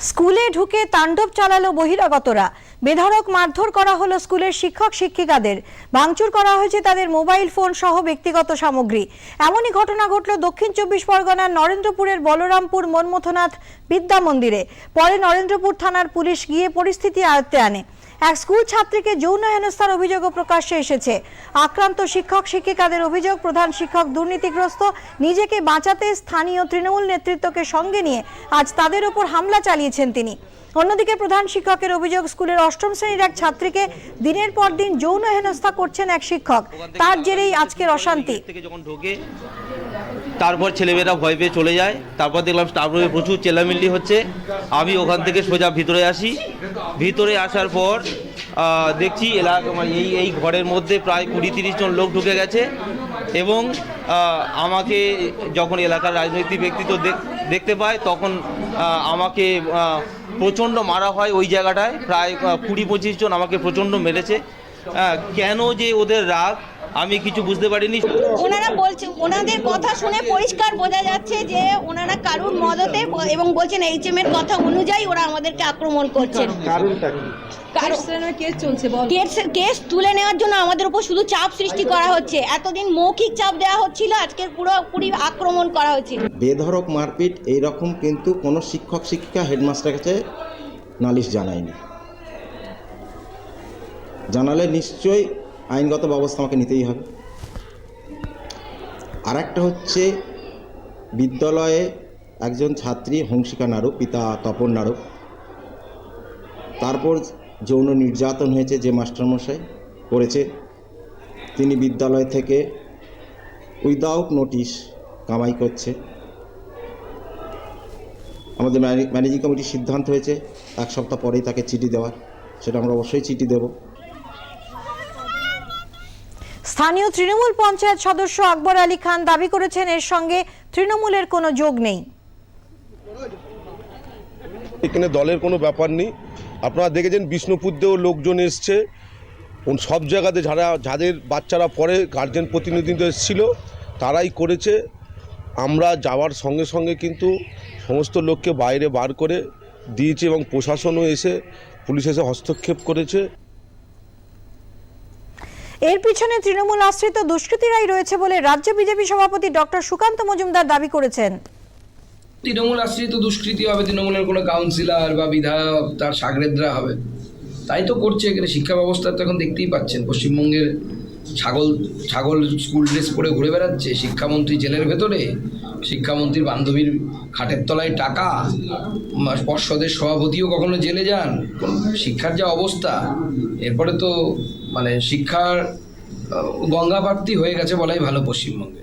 স্কুলে ঢুকে তাণ্ডব চালালো বহিরাগতরা। বেধারক মারধর করা হলো স্কুলের শিক্ষক শিক্ষিকাদের। ভাঙচুর করা হয়েছে তাদের মোবাইল ফোন সহ ব্যক্তিগত সামগ্রী। এমনই ঘটনা ঘটল দক্ষিণ চব্বিশ পরগনার নরেন্দ্রপুরের বলরামপুর মনমথনাথ বিদ্যা মন্দিরে। পরে নরেন্দ্রপুর থানার পুলিশ গিয়ে পরিস্থিতি আয়ত্তে আনে। এক স্কুল ছাত্রীকে যৌন হেনস্থার অভিযোগও প্রকাশ্যে এসেছে। আক্রান্ত শিক্ষক, শিক্ষিকাদের অভিযোগ, প্রধান শিক্ষক দুর্নীতিগ্রস্ত, নিজেকে বাঁচাতে স্থানীয় তৃণমূল নেতৃত্বকে সঙ্গে নিয়ে আজ তাদের ওপর হামলা চালিয়েছেন তিনি। অন্যদিকে প্রধান শিক্ষকের অভিযোগ, স্কুলের অষ্টম শ্রেণির এক ছাত্রীকে দিনের পর দিন যৌন হেনস্থা করছেন এক শিক্ষক। তার জেরেই আজকের অশান্তি। তারপর ছেলেমেয়েরা ভয় পেয়ে চলে যায়। তারপর দেখলাম স্টাফ রুমে প্রচুর চেল্লামিল্লি হচ্ছে। আমি ওখান থেকে সোজা ভিতরে আসি। ভিতরে আসার পর দেখছি এলাকা মানে এই এই ঘরের মধ্যে প্রায় কুড়ি তিরিশ জন লোক ঢুকে গেছে এবং আমাকে যখন এলাকার রাজনৈতিক ব্যক্তিত্ব দেখ- দেখতে পায়, তখন আমাকে প্রচণ্ড মারা হয় ওই জায়গাটায়। প্রায় কুড়ি পঁচিশ জন আমাকে প্রচণ্ড মেরেছে। কেন যে ওদের রাগ আমি কিছু বুঝতে পারিনি। ওনারা বলছে ওনাদের কথা শুনে পরিষ্কার বোঝা যাচ্ছে যে ওনারা কারুর মদতে এবং বলছেন এইচএম এর কথা অনুযায়ী ওরা আমাদেরকে আক্রমণ করছেন। কারণটা কি? কেস চলছে বল। কেস কেস তুলে নেওয়ার জন্য আমাদের উপর শুধু চাপ সৃষ্টি করা হচ্ছে। এতদিন মৌখিক চাপ দেওয়া হচ্ছিল আজকে পুরোপুরি আক্রমণ করা হচ্ছে। বেধড়ক মারপিট এই রকম কিন্তু কোনো শিক্ষক শিক্ষিকা হেডমাস্টার কাছে নালিশ জানায়নি। জানালে নিশ্চয়ই আইনগত ব্যবস্থা আমাকে নিতেই হবে। আর একটা হচ্ছে, বিদ্যালয়ে একজন ছাত্রী হংসিকা নাড়ু পিতা তপন নারক তারপর যৌন নির্যাতন হয়েছে যে মাস্টারমশাই করেছে। তিনি বিদ্যালয় থেকে উইদাউট নোটিশ কামাই করছে। আমাদের ম্যানে- ম্যানেজিং কমিটির সিদ্ধান্ত হয়েছে, এক সপ্তাহ পরেই তাকে চিঠি দেওয়ার। সেটা আমরা অবশ্যই চিঠি দেবো। স্থানীয় তৃণমূল পঞ্চায়েত সদস্য আকবর আলী খান দাবি করেছেন, এর সঙ্গে তৃণমূলের কোনো যোগ নেই। এখানে দলের কোনো ব্যাপার নেই। আপনারা দেখেছেন বিষ্ণুপুর দিয়েও লোকজন এসছে। সব জায়গাতে যারা, যাদের বাচ্চারা পরে গার্জেন প্রতিনিধিত্ব এসেছিল, তারাই করেছে। আমরা যাওয়ার সঙ্গে সঙ্গে কিন্তু সমস্ত লোককে বাইরে বার করে দিয়েছে এবং প্রশাসনও এসে পুলিশ এসে হস্তক্ষেপ করেছে। এর পিছনে তৃণমূল আশ্রিত দুষ্কৃতীরাই রয়েছে বলে রাজ্য বিজেপি সভাপতি ডক্টর সুকান্ত মজুমদার দাবি করেছেন। তৃণমূল আশ্রিত দুষ্কৃতি হবে, তৃণমূলের কোনো কাউন্সিলর বা বিধায়ক, তার সাগরেদরা হবে। তাই তো করছে, এখানে শিক্ষা ব্যবস্থা তো এখন দেখতেই পাচ্ছেন, পশ্চিমবঙ্গের ছাগল ছাগল স্কুল ড্রেস পরে ঘুরে বেড়াচ্ছে, শিক্ষামন্ত্রী জেলের ভেতরে, শিক্ষামন্ত্রীর বান্ধবীর খাটের তলায় টাকা পর্ষদের সভাপতিও কখনো জেলে যান? শিক্ষার যা অবস্থা? এরপরে তো মানে শিক্ষার গঙ্গা প্রাপ্তি হয়ে গেছে বলাই ভালো পশ্চিমবঙ্গে।